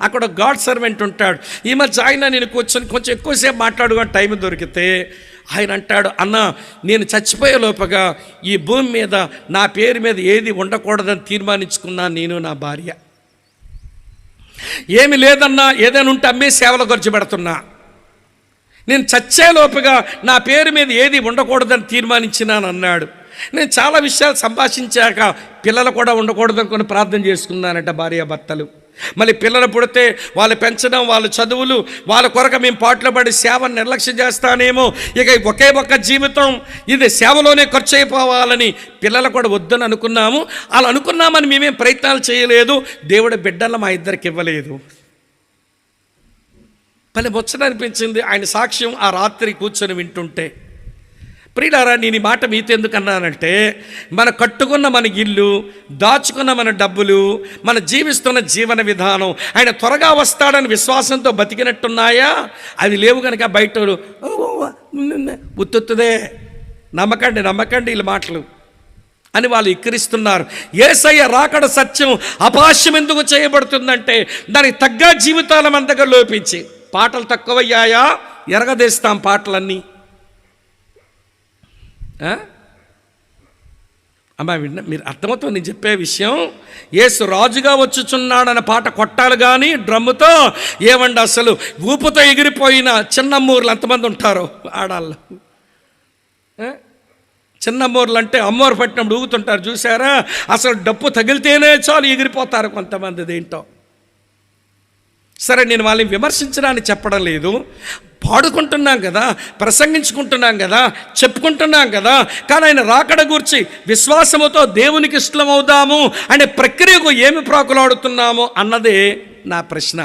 అక్కడ God servant ఉంటాడు. ఈ మధ్య ఆయన నేను కూర్చొని కొంచెం ఎక్కువసేపు మాట్లాడుగా టైం దొరికితే ఆయన అంటాడు అన్న నేను చచ్చిపోయే లోపగా ఈ భూమి మీద నా పేరు మీద ఏది ఉండకూడదని తీర్మానించుకున్నాను నేను నా భార్య. ఏమి లేదన్నా ఏదైనా ఉంటే అమ్మే సేవలు ఖర్చు పెడుతున్నా. నేను చచ్చే లోపుగా నా పేరు మీద ఏది ఉండకూడదని తీర్మానించినాను అన్నాడు. నేను చాలా విషయాలు సంభాషించాక పిల్లలు కూడా ఉండకూడదనుకొని ప్రార్థన చేసుకున్నానట భార్యాభర్తలు. మళ్ళీ పిల్లలు పుడితే వాళ్ళు పెంచడం వాళ్ళ చదువులు వాళ్ళ కొరకు మేము పాటలు పడి సేవను నిర్లక్ష్యం చేస్తానేమో. ఇక ఒకే ఒక్క జీవితం ఇది సేవలోనే ఖర్చు అయిపోవాలని పిల్లలు కూడా వద్దని అనుకున్నాము. అలా అనుకున్నామని మేమేం ప్రయత్నాలు చేయలేదు. దేవుడు బిడ్డలు మా ఇద్దరికి ఇవ్వలేదు. పని ముచ్చట అనిపించింది ఆయన సాక్ష్యం ఆ రాత్రి కూర్చొని వింటుంటే. ప్రియులారా నేను ఈ మాట మీతో ఎందుకన్నానంటే మన కట్టుకున్న మన ఇల్లు దాచుకున్న మన డబ్బులు మన జీవిస్తున్న జీవన విధానం ఆయన త్వరగా వస్తాడని విశ్వాసంతో బతికినట్టున్నాయా? అవి లేవు కనుక బయట ఉత్తుత్తుదే నమ్మకండి నమ్మకండి వీళ్ళ మాటలు. అని వాళ్ళు ఇక్కిరిస్తున్నారు. ఏసయ్య రాకడ సత్యం అపాస్యం ఎందుకు చేయబడుతుందంటే దానికి తగ్గ జీవితాల మన దగ్గర లోపించి పాటలు తక్కువయ్యాయా? ఎరగదేస్తాం పాటలన్నీ. అమ్మా విన్న మీరు అర్థమవుతుంది? నేను చెప్పే విషయం ఏసు రాజుగా వచ్చుచున్నాడన్న పాట కొట్టాలి కానీ డ్రమ్ముతో ఏమండి అసలు? ఊపుతో ఎగిరిపోయిన చిన్నమ్మూర్లు ఎంతమంది ఉంటారో? ఆడాళ్ళు. చిన్నమ్మూర్లు అంటే అమ్మోరు పట్టినప్పుడు ఊగుతుంటారు చూసారా అసలు డప్పు తగిలితేనే చాలు ఎగిరిపోతారు కొంతమంది దేంటో సరే నేను వాళ్ళని విమర్శించడానికి చెప్పడం లేదు. పాడుకుంటున్నాం కదా ప్రసంగించుకుంటున్నాం కదా చెప్పుకుంటున్నాం కదా కానీ ఆయన రాకడ గూర్చి విశ్వాసముతో దేవునికి ఇష్టమవుదాము అనే ప్రక్రియకు ఏమి ప్రాకులాడుతున్నాము అన్నదే నా ప్రశ్న.